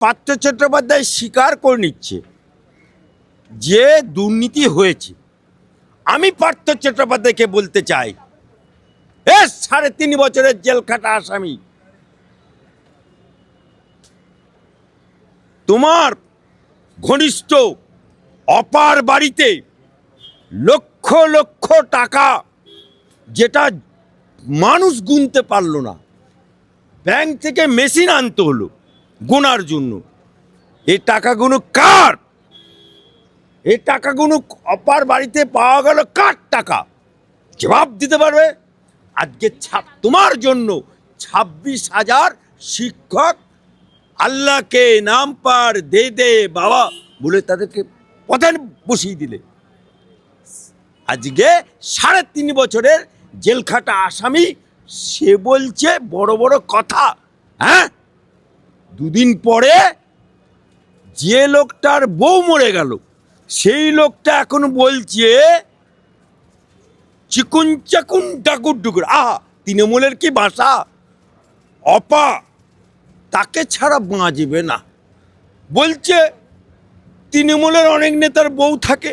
পার্থ চট্টোপাধ্যায় স্বীকার করে নিচ্ছে যে দুর্নীতি হয়েছে। আমি পার্থ চট্টোপাধ্যায়কে বলতে চাই, এ সাড়ে তিন বছরের জেল খাটা আসামি। তোমার ঘনিষ্ঠ অপার বাড়িতে লক্ষ লক্ষ টাকা যেটা মানুষ গুনতে পারল না। ব্যাংক থেকে মেশিন আনতে হলো। গোনার জন্য। এই টাকাগুলো কার? এই টাকাগুলো অপার বাড়িতে পাওয়া গেল কার টাকা? জবাব দিতে পারবে? আজকে ছাপ তোমার জন্য। ছাব্বিশ হাজার শিক্ষক আল্লাহকে নাম পার দে দে বাবা বলে তাদেরকে প্রধান বসিয়ে দিলে। আজকে সাড়ে তিন বছরের জেলখাটা আসামি, সে বলছে বড় বড় কথা। হ্যাঁ? দুদিন পরে যে লোকটার বউ মরে গেল সেই লোকটা এখন বলছে চিকুন চাকুন ডাকুর ডুকুর আহা তৃণমূলের কি বাসা? অপা তাকে ছাড়া বাঁচবে না। বলছে তৃণমূলের অনেক নেতার বউ থাকে।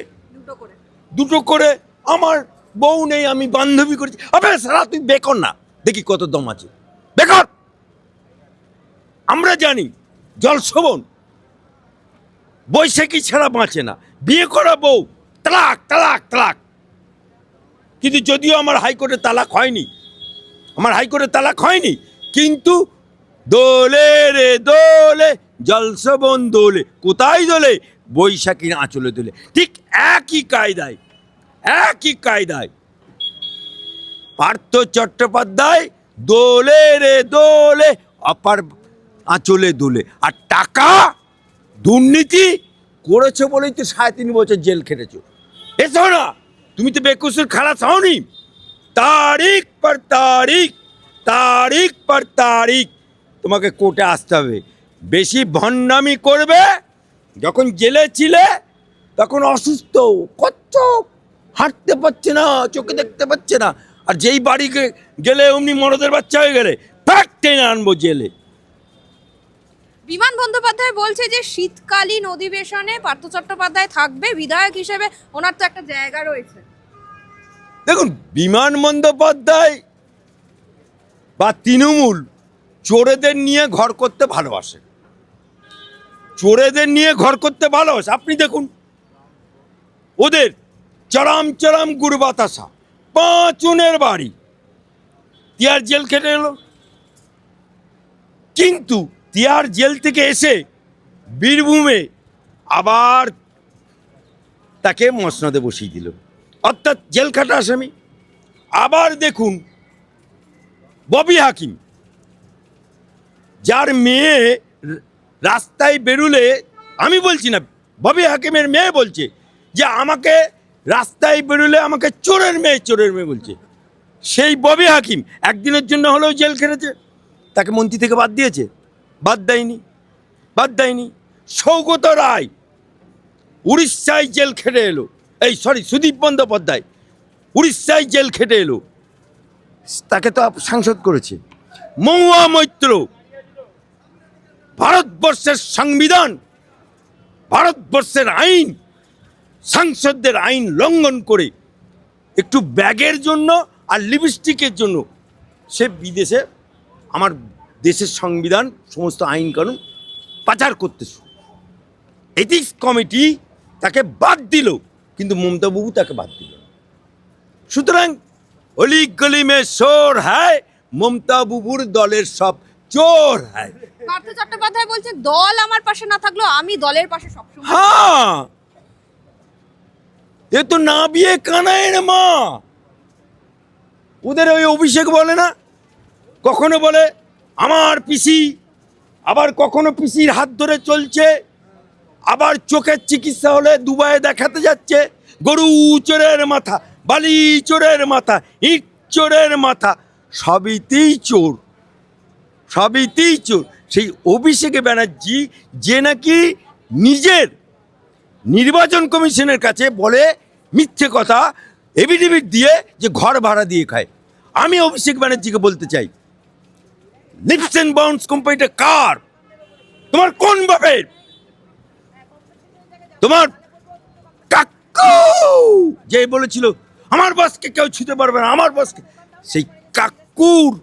দুটো করে। আমার বউ নেই আমি বান্ধবী করেছি। আবে সারা তুই বেকর না। দেখি কত দম আছে। বেকর! আমরা জানি জলশোভন বৈশাখী ছাড়া বাঁচে না। বিয়ে করা বউ, তালাক তালাক তালাক। কিন্তু যদিও আমার হাইকোর্টে তালাক হয়নি, আমার হাইকোর্টে তালাক হয়নি, কিন্তু দোলে রে, দোলে জলসবন দোলে, কোথায় দোলে? বৈশাখীর আঁচলে দোলে। ঠিক একই কায়দায় একই কায়দায় পার্থ চট্টোপাধ্যায় দোলে রে, দোলে, অপার আঁচলে দুলে। আর টাকা দুর্নীতি করেছ বলেই তো সাড়ে তিন বছর জেল খেটেছো। এসো না, তুমি তো বেকুসুর খালাস হওনি তারিখ পর তারিখ তারিখ পর তারিখ তোমাকে কোর্টে আসতে হবে। বেশি ভণ্ডামি করবে, যখন জেলে ছিলে, তখন অসুস্থ, কচ্ছপ, হাঁটতে পারছে না, চোখে দেখতে পাচ্ছে না। আর যেই বাড়ি গেলে অমনি মরদের বাচ্চা হয়ে গেলে, ফ্যাট টেনে আনব জেলে। বিমান বন্দ্যোপাধ্যায় বলছে যে শীতকালীন অধিবেশনে পার্থ চট্টোপাধ্যায় থাকবে, বিধায়ক হিসেবে ওনার তো একটা জায়গা রয়েছে। দেখুন, বিমান বন্দ্যোপাধ্যায় বা তৃণমূল চোরেদের নিয়ে ঘর করতে ভালোবাসে। চোরেদের নিয়ে ঘর করতে ভালোবাসে। আপনি দেখুন, ওদের চরাম চরাম গুড় বাতাসা পাঁচুনের বাড়ি। তিয়ার জেল খেটে এলো। কিন্তু তিয়ার জেল থেকে এসে বীরভূমে আবার তাকে মসনদে বসিয়ে দিল। অর্থাৎ জেল খাটা আসামি। আবার দেখুন ববি হাকিম, যার মেয়ে রাস্তায় বেরুলে, আমি বলছি না, ববি হাকিমের মেয়ে বলছে যে আমাকে রাস্তায় বেরুলে আমাকে চোরের মেয়ে চোরের মেয়ে বলছে। সেই ববি হাকিম একদিনের জন্য হলেও জেল খেটেছে, তাকে মন্ত্রী থেকে বাদ দিয়েছে। বাদ দেয়নি বাদ দেয়নি। সৌগত রায় উড়িষ্যায় জেল খেটে এলো। এই সরি সুদীপ বন্দ্যোপাধ্যায় উড়িষ্যায় জেল খেটে এলো। তাকে তো সাংসদ করেছে। মৌয়া মৈত্র ভারতবর্ষের সংবিধান ভারতবর্ষের আইন সাংসদদের আইন লঙ্ঘন করে একটু ব্যাগের জন্য আর লিপস্টিকের জন্য সে বিদেশে আমার দেশের সংবিধান সমস্ত আইন কানুন পাচার করতে শুরু এথিক্স কমিটি তাকে বাদ দিল কিন্তু মমতা বাবু তাকে বাদ দিল সুতরাং অলি গলি মে চোর হ্যায় মমতা বাবুর দলের সব চোর হ্যায় পার্থ চট্টোপাধ্যায় বলছে দল আমার পাশে না থাকলেও আমি দলের পাশে সবসময় হ্যাঁ। এ তো না বিয়ে কানায়ের মা। ওদের ওই অভিষেক বলে না? কখনো বলে আমার পিসি আবার কখনো পিসির হাত ধরে চলছে, আবার চোখের চিকিৎসা হলে দুবাইয়ে দেখাতে যাচ্ছে, গরু চোরের মাথা, বালি চোরের মাথা, ইট চোরের মাথা সবইতেই চোর সবইতেই চোর। সেই অভিষেক ব্যানার্জি যে নাকি নিজের নির্বাচন কমিশনের কাছে বলে মিথ্যে কথা এভিডেভিট দিয়ে যে ঘর ভাড়া দিয়ে খায়। আমি অভিষেক ব্যানার্জিকে বলতে চাই লিপস অ্যান্ড কোম্পানিটা কার তোমার কোন বাপের? তোমার কাকু! যে বলেছিল, আমার বসকে কেউ ছুতে পারবে না, আমার বসকে সেই কাকুর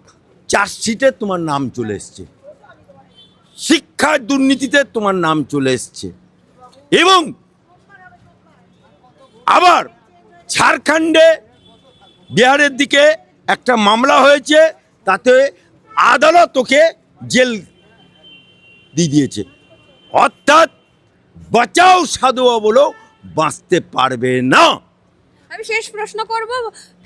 চার্জশিটে তোমার নাম চলে এসছে। শিক্ষার দুর্নীতিতে তোমার নাম চলে এসছে। এবং আবার ঝাড়খণ্ডে বিহারের দিকে একটা মামলা হয়েছে, তাতে আদালত ওকে জেল দিয়ে দিয়েছে। অর্থাৎ বাঁচাও সাধুয়া বলেও বাঁচতে পারবে না। আমি শেষ প্রশ্ন করব।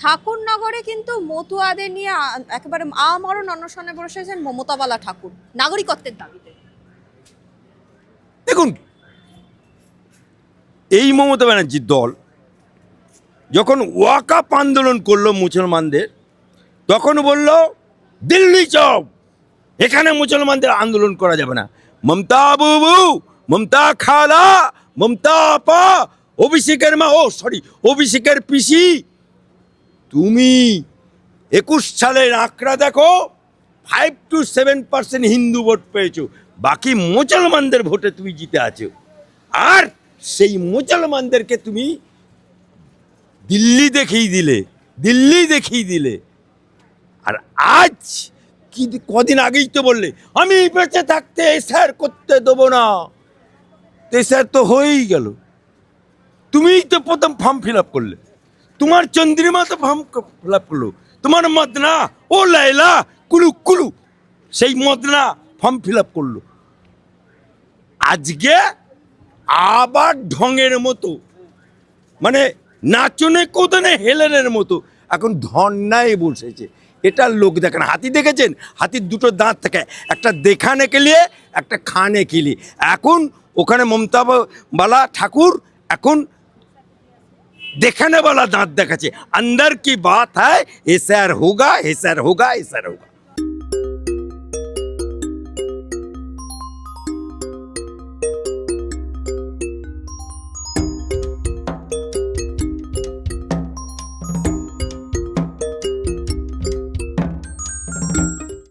ঠাকুরনগরে কিন্তু মতুয়াদের নিয়ে একেবারে আমরণ অনশনে বসেছেন মমতাবালা ঠাকুর নাগরিকত্বের দাবিতে। দেখুন এই মমতা ব্যানার্জির দল যখন ওয়াকাপ আন্দোলন করল মুসলমানদের তখন বলল দিল্লি চপ এখানে মুসলমানদের আন্দোলন করা যাবে না। মমতা বুবু, মমতা খালা, মমতা আপা, অভিষেকের মা, ও সরি অভিষেকের পিসি, তুমি একুশ সালের আঁকড়া দেখো five two seven percent Hindu vote পেয়েছ। বাকি মুসলমানদের ভোটে তুমি জিতে আছো। আর সেই মুসলমানদেরকে তুমি দিল্লি দেখিয়ে দিলে, দিল্লি দেখিয়ে দিলে। আর আজ কি কদিন আগেই তো বললে, আমি বেঁচে থাকতে স্যার করতে দেবো না। তো স্যার তো হয়েই গেল। তুমিই তো প্রথম ফর্ম ফিল আপ করলে। তোমার চন্দ্রিমা তো ফর্ম ফিল আপ করল। তোমার মদনা, ও লাইলা কুলু কুলু, সেই মদনা ফর্ম ফিল আপ করল। আজকে আবার ঢঙের মতো মানে নাচনে কোদনে হেলেনের মতো, এখন ধর্নায় বসেছে। এটা লোক দেখে না হাতি দেখেছেন? হাতির দুটো দাঁত থাকে, একটা দেখানে কেলিয়ে, একটা খানে কিলি এখন ওখানে মমতাবালা ঠাকুর, এখন দেখানেওয়ালা দাঁত দেখাচ্ছে। আন্দার কি বাত হ্যাঁ? হেসার হোগা হেসার হোগা হেসার হোগা।